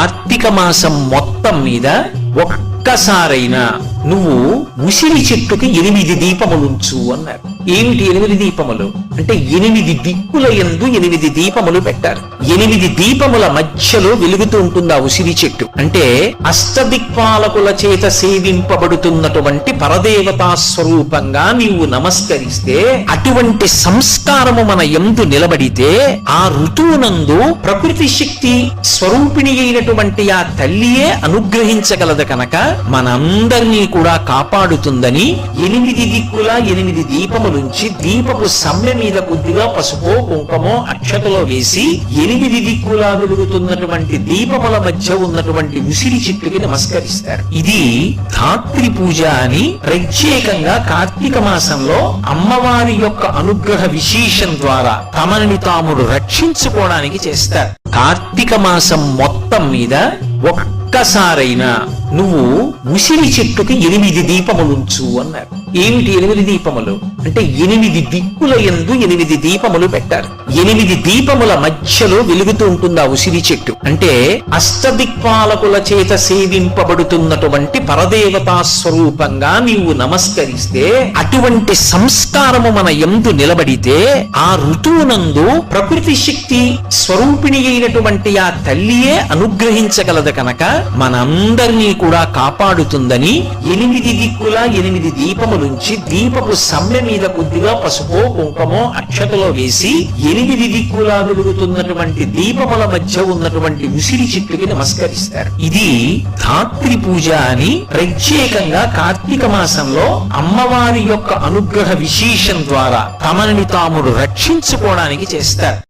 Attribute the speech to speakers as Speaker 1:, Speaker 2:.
Speaker 1: కార్తీక మాసం మొత్తం మీద ఒక్కసారైనా నువ్వు ఉసిరి చెట్టుకి ఎనిమిది దీపములుంచు అన్నారు. ఏమిటి ఎనిమిది దీపములు? అంటే ఎనిమిది దిక్కుల యందు ఎనిమిది దీపములు పెట్టారు. ఎనిమిది దీపముల మధ్యలో వెలుగుతూ ఉంటుంది ఆ ఉసిరి చెట్టు? అంటే అష్టదిక్పాలకుల చేత సేవింపబడుతున్నటువంటి పరదేవతా స్వరూపంగా నీవు నమస్కరిస్తే అటువంటి సంస్కారము మన ఎందు నిలబడితే ఆ ఋతువునందు ప్రకృతి శక్తి స్వరూపిణి అయినటువంటి ఆ తల్లియే అనుగ్రహించగలదు కనుక మనందరినీ కూడా కాపాడుతుందని ఎనిమిది దిక్కుల ఎనిమిది దీపములుంచి దీపపు సమ్మె మీద కొద్దిగా పసుపో కుంకుమో అక్షతలో వేసి ఎనిమిది దిక్కులా వెలుగుతున్నటువంటి దీపముల మధ్య ఉన్నటువంటి ఉసిరి చెట్టుకి నమస్కరిస్తారు. ఇది ధాత్రి పూజ అని ప్రత్యేకంగా కార్తీక మాసంలో అమ్మవారి యొక్క అనుగ్రహ విశేషం ద్వారా తమని తామును రక్షించుకోవడానికి చేస్తారు. కార్తీక మాసం మొత్తం మీద ఒక్కసారైనా నువ్వు ఉసిరి చెట్టుకి ఎనిమిది దీపములుంచు అన్నారు. ఏమిటి ఎనిమిది దీపములు? అంటే ఎనిమిది దిక్కుల ఎందు ఎనిమిది దీపములు పెట్టారు. ఎనిమిది దీపముల మధ్యలో వెలుగుతూ ఉంటుంది ఆ ఉసిరి చెట్టు. అంటే అష్టదిక్పాలకుల చేత సేవింపబడుతున్నటువంటి పరదేవతా స్వరూపంగా నీవు నమస్కరిస్తే అటువంటి సంస్కారము మన ఎందు నిలబడితే ఆ ఋతువునందు ప్రకృతి శక్తి స్వరూపిణి అయినటువంటి ఆ తల్లియే అనుగ్రహించగలదు కనుక మనందరినీ కూడా కాపాడుతుందని ఎనిమిది దిక్కుల ఎనిమిది దీపములు నుంచి దీపపు సమ్మె మీద కొద్దిగా పసుపో కుంకుమో అక్షతలో వేసి ఎనిమిది దిక్కులా వెలుగుతున్నటువంటి దీపముల మధ్య ఉన్నటువంటి ఉసిరి చెట్టుకి నమస్కరిస్తారు. ఇది ధాత్రి పూజ అని ప్రత్యేకంగా కార్తీక మాసంలో అమ్మవారి యొక్క అనుగ్రహ విశేషం ద్వారా తమని తామును రక్షించుకోవడానికి చేస్తారు.